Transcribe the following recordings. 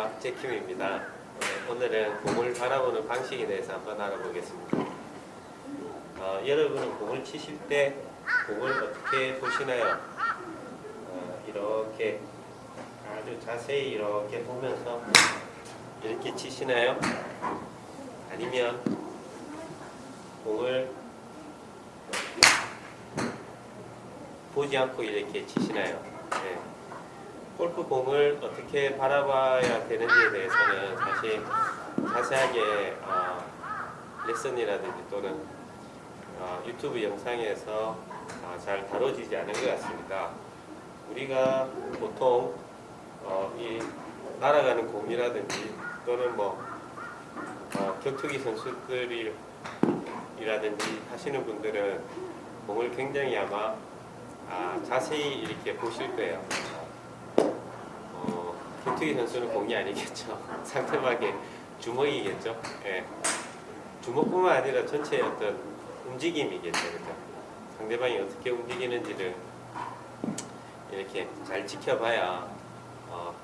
반갑습니다. 제킴입니다. 네, 오늘은 공을 바라보는 방식에 대해서 한번 알아보겠습니다. 어, 여러분은 공을 치실 때 공을 어떻게 보시나요? 어, 이렇게 아주 자세히 이렇게 보면서 이렇게 치시나요? 아니면 공을 보지 않고 이렇게 치시나요? 네. 골프 공을 어떻게 바라봐야 되는지에 대해서는 사실 자세하게 어, 레슨이라든지 또는 어, 유튜브 영상에서 어, 잘 다뤄지지 않은 것 같습니다. 우리가 보통 어, 이 날아가는 공이라든지 또는 뭐 어, 격투기 선수들이라든지 하시는 분들은 공을 굉장히 아마 아, 자세히 이렇게 보실 거예요. 어, 격투기 선수는 공이 아니겠죠. 상대방의 주먹이겠죠. 예. 주먹뿐만 아니라 전체의 어떤 움직임이겠죠. 그죠? 상대방이 어떻게 움직이는지를 이렇게 잘 지켜봐야 어,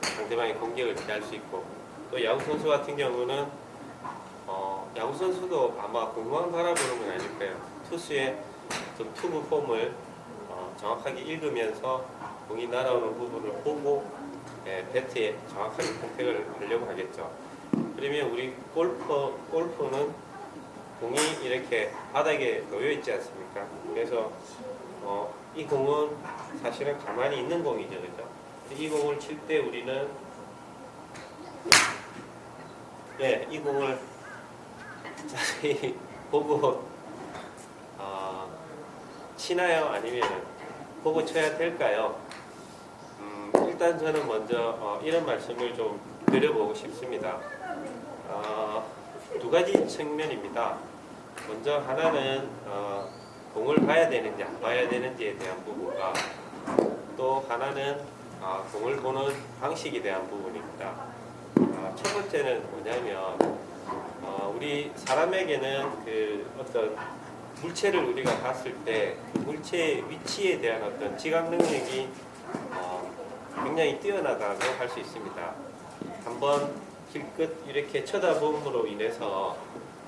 상대방의 공격을 피할 수 있고 또 야구 선수 같은 경우는 어, 야구 선수도 아마 공만 바라보는 건 아닐 거예요. 투수의 좀 투구 폼을 어, 정확하게 읽으면서 공이 날아오는 부분을 보고 예, 배트에 정확하게 컨택을 하려고 하겠죠. 그러면 우리 골퍼 골프는 공이 이렇게 바닥에 놓여 있지 않습니까? 그래서 어, 이 공은 사실은 가만히 있는 공이죠, 그죠? 이 공을 칠 때 우리는 네, 이 공을 자세히 보고 어, 치나요? 아니면 보고 쳐야 될까요? 음, 일단 저는 먼저 어, 이런 말씀을 좀 드려보고 싶습니다. 어, 두 가지 측면입니다. 먼저 하나는 어, 공을 봐야 되는지 안 봐야 되는지에 대한 부분과 또 하나는 어, 공을 보는 방식에 대한 부분입니다. 어, 첫 번째는 뭐냐면 어, 우리 사람에게는 그 어떤 물체를 우리가 봤을 때 그 물체의 위치에 대한 어떤 지각 능력이 어, 굉장히 뛰어나다고 할 수 있습니다. 한번 길끝 이렇게 쳐다봄으로 인해서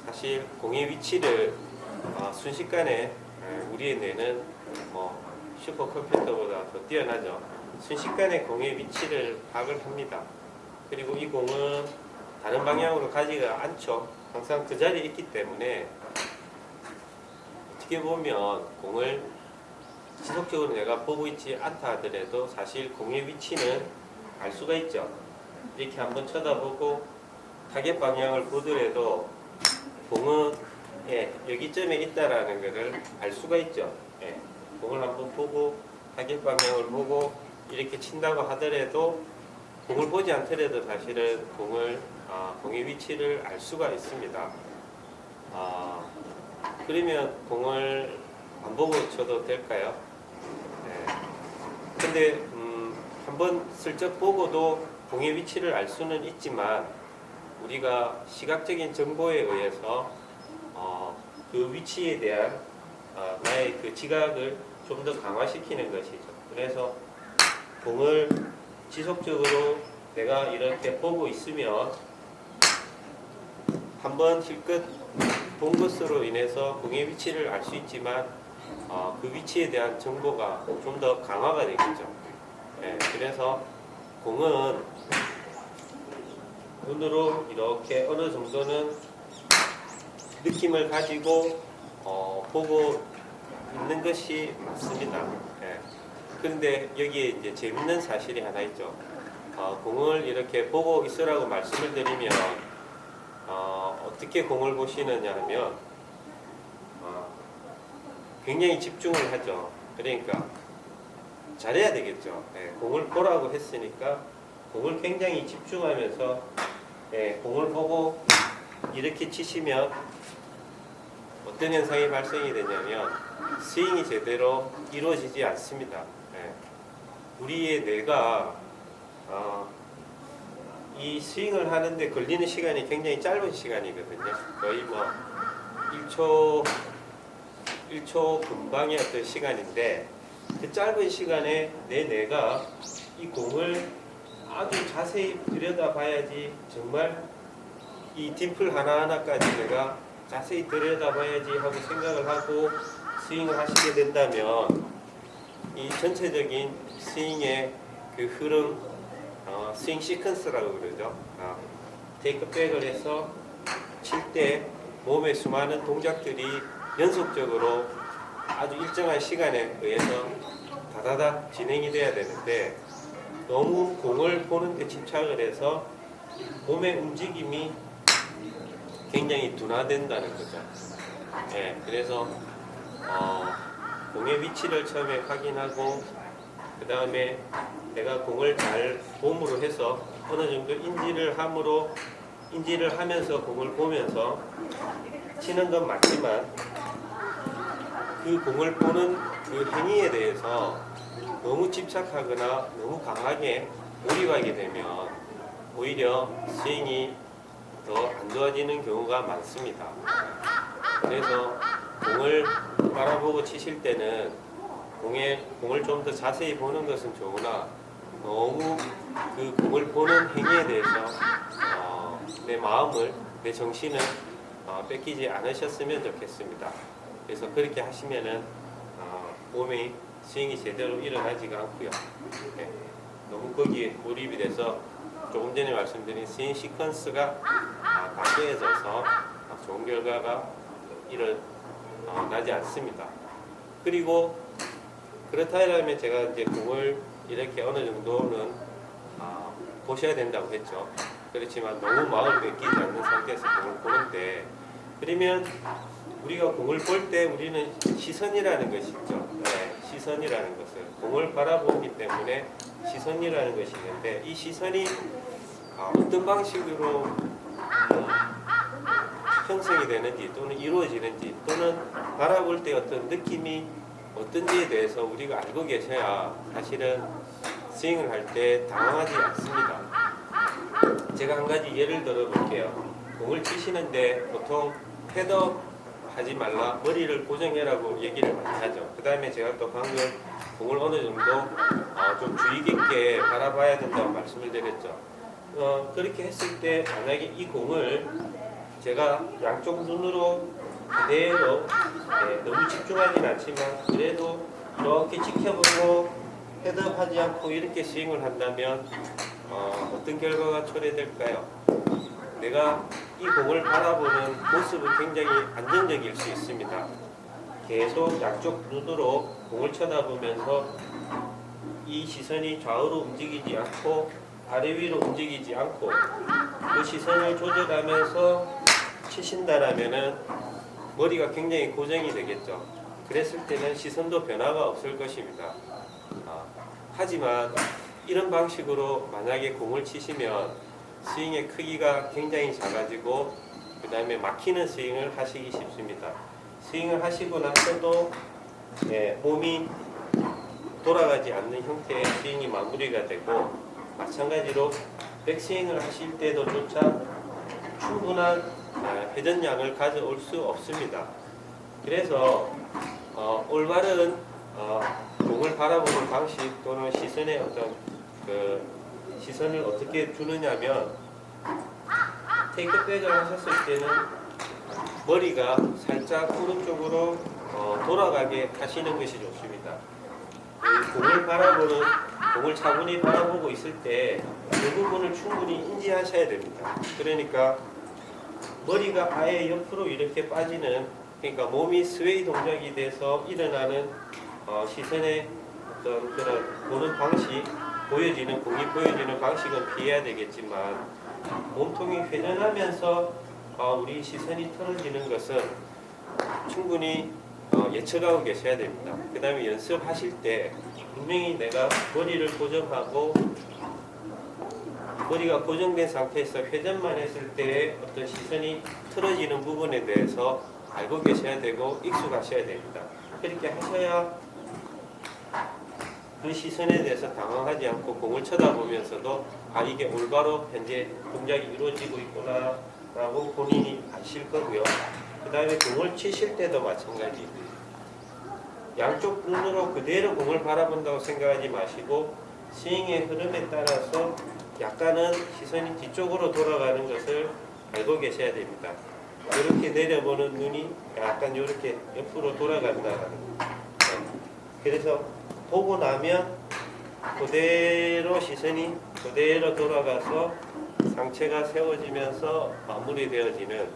사실 공의 위치를 어, 순식간에 에, 우리의 뇌는 뭐 슈퍼컴퓨터보다 더 뛰어나죠. 순식간에 공의 위치를 파악을 합니다. 그리고 이 공은 다른 방향으로 가지가 않죠. 항상 그 자리에 있기 때문에 어떻게 보면 공을 지속적으로 내가 보고 있지 않다 하더라도 사실 공의 위치는 알 수가 있죠. 이렇게 한번 쳐다보고 타겟 방향을 보더라도 공은 예, 여기점에 있다라는 것을 알 수가 있죠. 예, 공을 한번 보고 타겟 방향을 보고 이렇게 친다고 하더라도 공을 보지 않더라도 사실은 공을 아, 공의 위치를 알 수가 있습니다. 아, 그러면 공을 안 보고 쳐도 될까요? 네. 근데 음, 한번 슬쩍 보고도 공의 위치를 알 수는 있지만 우리가 시각적인 정보에 의해서 어, 그 위치에 대한 어, 나의 그 지각을 좀 더 강화시키는 것이죠. 그래서 공을 지속적으로 내가 이렇게 보고 있으면 한번 힐끗 본 것으로 인해서 공의 위치를 알 수 있지만 어, 그 위치에 대한 정보가 좀 더 강화가 되겠죠. 예, 그래서 공은 눈으로 이렇게 어느 정도는 느낌을 가지고 어, 보고 있는 것이 맞습니다. 예. 그런데 여기에 이제 재밌는 사실이 하나 있죠. 어, 공을 이렇게 보고 있으라고 말씀을 드리면 어, 떻게 공을 보시느냐 하면 어, 굉장히 집중을 하죠. 그러니까 잘해야 되겠죠. 예, 공을 보라고 했으니까 공을 굉장히 집중하면서 예, 공을 보고 이렇게 치시면 어떤 현상이 발생이 되냐면 스윙이 제대로 이루어지지 않습니다. 예. 우리의 뇌가 어, 이 스윙을 하는데 걸리는 시간이 굉장히 짧은 시간이거든요. 거의 뭐 1초 1초 금방의 어떤 시간인데 그 짧은 시간에 내 뇌가 이 공을 아주 자세히 들여다봐야지 정말 이 딤플 하나하나까지 내가 자세히 들여다봐야지 하고 생각을 하고 스윙을 하시게 된다면 이 전체적인 스윙의 그 흐름, 어, 스윙 시퀀스라고 그러죠. 아, 테이크백을 해서 칠 때 몸의 수많은 동작들이 연속적으로 아주 일정한 시간에 의해서 다다닥 진행이 돼야 되는데 너무 공을 보는 데 집착을 해서 몸의 움직임이 굉장히 둔화된다는 거죠. 예, 그래서 어, 공의 위치를 처음에 확인하고 그 다음에 내가 공을 잘 봄으로 해서 어느 정도 인지를 함으로 인지를 하면서 공을 보면서 치는 건 맞지만 그 공을 보는 그 행위에 대해서 너무 집착하거나 너무 강하게 몰입하게 되면 오히려 스윙이 더 안 좋아지는 경우가 많습니다. 그래서 공을 바라보고 치실 때는 공에 공을 좀 더 자세히 보는 것은 좋으나 너무 그 공을 보는 행위에 대해서 어, 내 마음을 내 정신을 어, 뺏기지 않으셨으면 좋겠습니다. 그래서 그렇게 하시면은 어, 몸이 스윙이 제대로 일어나지가 않고요. 네, 너무 거기에 몰입이 돼서 조금 전에 말씀드린 스윙 시퀀스가 아, 방해해져서 아, 좋은 결과가 일어나지 않습니다. 그리고 그렇다면 제가 이제 공을 이렇게 어느 정도는 아, 보셔야 된다고 했죠. 그렇지만 너무 마음을 뺏기지 않는 상태에서 공을 보는데 그러면 우리가 공을 볼 때 우리는 시선이라는 것이 있죠. 네, 시선이라는 것을 공을 바라보기 때문에 시선이라는 것이 있는데 이 시선이 아, 어떤 방식으로 음, 형성이 되는지 또는 이루어지는지 또는 바라볼 때 어떤 느낌이 어떤지에 대해서 우리가 알고 계셔야 사실은 스윙을 할 때 당황하지 않습니다. 제가 한 가지 예를 들어 볼게요. 공을 치시는데 보통 헤더 하지 말라 머리를 고정해라고 얘기를 많이 하죠. 그 다음에 제가 또 방금 공을 어느 정도 어, 좀 주의 깊게 바라봐야 된다고 말씀을 드렸죠. 어, 그렇게 했을 때 만약에 이 공을 제가 양쪽 눈으로 그대로 네, 너무 집중하진 않지만 그래도 이렇게 지켜보고 헤드업하지 않고 이렇게 스윙을 한다면 어, 어떤 결과가 초래될까요? 내가 이 공을 바라보는 모습은 굉장히 안정적일 수 있습니다. 계속 양쪽 눈으로 공을 쳐다보면서 이 시선이 좌우로 움직이지 않고 아래 위로 움직이지 않고 그 시선을 조절하면서 치신다라면은 머리가 굉장히 고정이 되겠죠. 그랬을 때는 시선도 변화가 없을 것입니다. 아, 하지만 이런 방식으로 만약에 공을 치시면 스윙의 크기가 굉장히 작아지고 그 다음에 막히는 스윙을 하시기 쉽습니다. 스윙을 하시고 나서도 예, 몸이 돌아가지 않는 형태의 스윙이 마무리가 되고 마찬가지로 백스윙을 하실 때도조차 충분한 아, 회전량을 가져올 수 없습니다. 그래서 어, 올바른 어, 공을 바라보는 방식 또는 시선의 어떤 그 시선을 어떻게 두느냐면 테이크백을 하셨을 때는 머리가 살짝 오른쪽으로 어, 돌아가게 하시는 것이 좋습니다. 이 공을 바라보는 공을 차분히 바라보고 있을 때 그 부분을 충분히 인지하셔야 됩니다. 그러니까 머리가 아예 옆으로 이렇게 빠지는 그러니까 몸이 스웨이 동작이 돼서 일어나는 어, 시선의 어떤 그런 보는 방식 보여지는 공이 보여지는 방식은 피해야 되겠지만 몸통이 회전하면서 어, 우리 시선이 틀어지는 것은 충분히 어, 예측하고 계셔야 됩니다. 그 다음에 연습하실 때 분명히 내가 머리를 고정하고 머리가 고정된 상태에서 회전만 했을 때의 어떤 시선이 틀어지는 부분에 대해서 알고 계셔야 되고 익숙하셔야 됩니다. 그렇게 하셔야 그 시선에 대해서 당황하지 않고 공을 쳐다보면서도 아 이게 올바로 현재 동작이 이루어지고 있구나 라고 본인이 아실 거고요. 그 다음에 공을 치실 때도 마찬가지 양쪽 눈으로 그대로 공을 바라본다고 생각하지 마시고 스윙의 흐름에 따라서 약간은 시선이 뒤쪽으로 돌아가는 것을 알고 계셔야 됩니다. 이렇게 내려보는 눈이 약간 이렇게 옆으로 돌아간다는 거. 그래서 보고 나면 그대로 시선이 그대로 돌아가서 상체가 세워지면서 마무리되어지는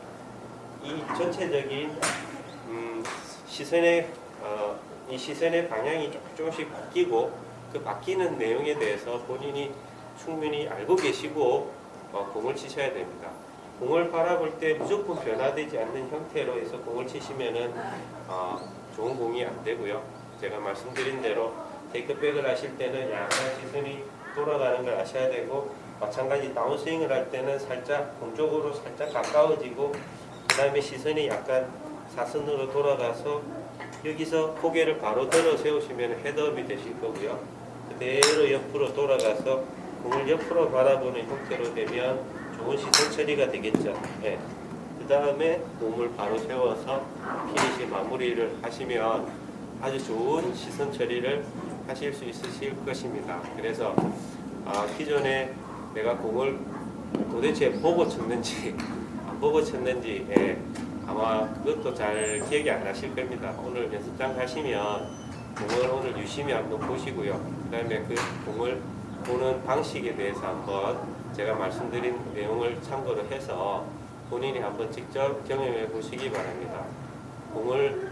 이 전체적인 음, 시선의 어, 이 시선의 방향이 조금 조금씩 바뀌고 그 바뀌는 내용에 대해서 본인이 충분히 알고 계시고 어, 공을 치셔야 됩니다. 공을 바라볼 때 무조건 변화되지 않는 형태로 해서 공을 치시면은 어, 좋은 공이 안 되고요. 제가 말씀드린 대로 테이크백을 하실 때는 약간 시선이 돌아가는 걸 아셔야 되고 마찬가지 다운스윙을 할 때는 살짝 공 쪽으로 살짝 가까워지고 그 다음에 시선이 약간 사선으로 돌아가서 여기서 고개를 바로 들어 세우시면 헤드업이 되실 거고요. 그대로 옆으로 돌아가서 공을 옆으로 바라보는 형태로 되면 좋은 시선 처리가 되겠죠. 예. 그 다음에 몸을 바로 세워서 피니시 마무리를 하시면 아주 좋은 시선 처리를 하실 수 있으실 것입니다. 그래서 아, 기존에 내가 공을 도대체 보고 쳤는지 안 보고 쳤는지 예, 아마 그것도 잘 기억이 안 나실 겁니다. 오늘 연습장 가시면 공을 오늘 유심히 한번 보시고요. 그 다음에 그 공을 보는 방식에 대해서 한번 제가 말씀드린 내용을 참고로 해서 본인이 한번 직접 경험해 보시기 바랍니다. 공을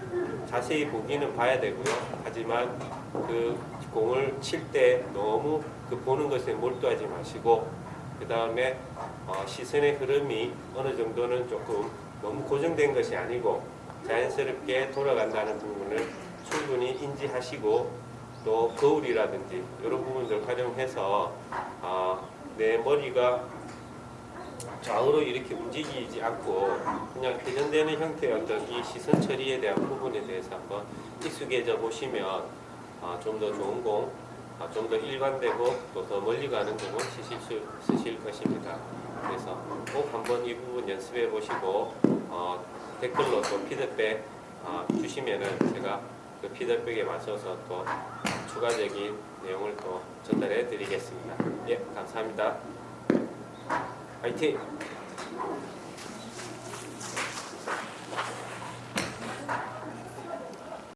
자세히 보기는 봐야 되고요. 하지만 그 공을 칠 때 너무 그 보는 것에 몰두하지 마시고 그 다음에 어, 시선의 흐름이 어느 정도는 조금 너무 고정된 것이 아니고 자연스럽게 돌아간다는 부분을 충분히 인지하시고 또 거울이라든지 이런 부분들 활용해서 아, 내 머리가 좌우로 이렇게 움직이지 않고 그냥 회전되는 형태의 어떤 이 시선 처리에 대한 부분에 대해서 한번 익숙해져 보시면 아, 좀더 좋은 공, 아, 좀더 일관되고 또 더 멀리 가는 공을 치실 수 있으실 것입니다. 그래서 꼭 한번 이 부분 연습해 보시고 어, 댓글로 또 피드백 아, 주시면은 제가 그 피드백에 맞춰서 또 추가적인 내용을 또 전달해 드리겠습니다. 예, 감사합니다. 화이팅!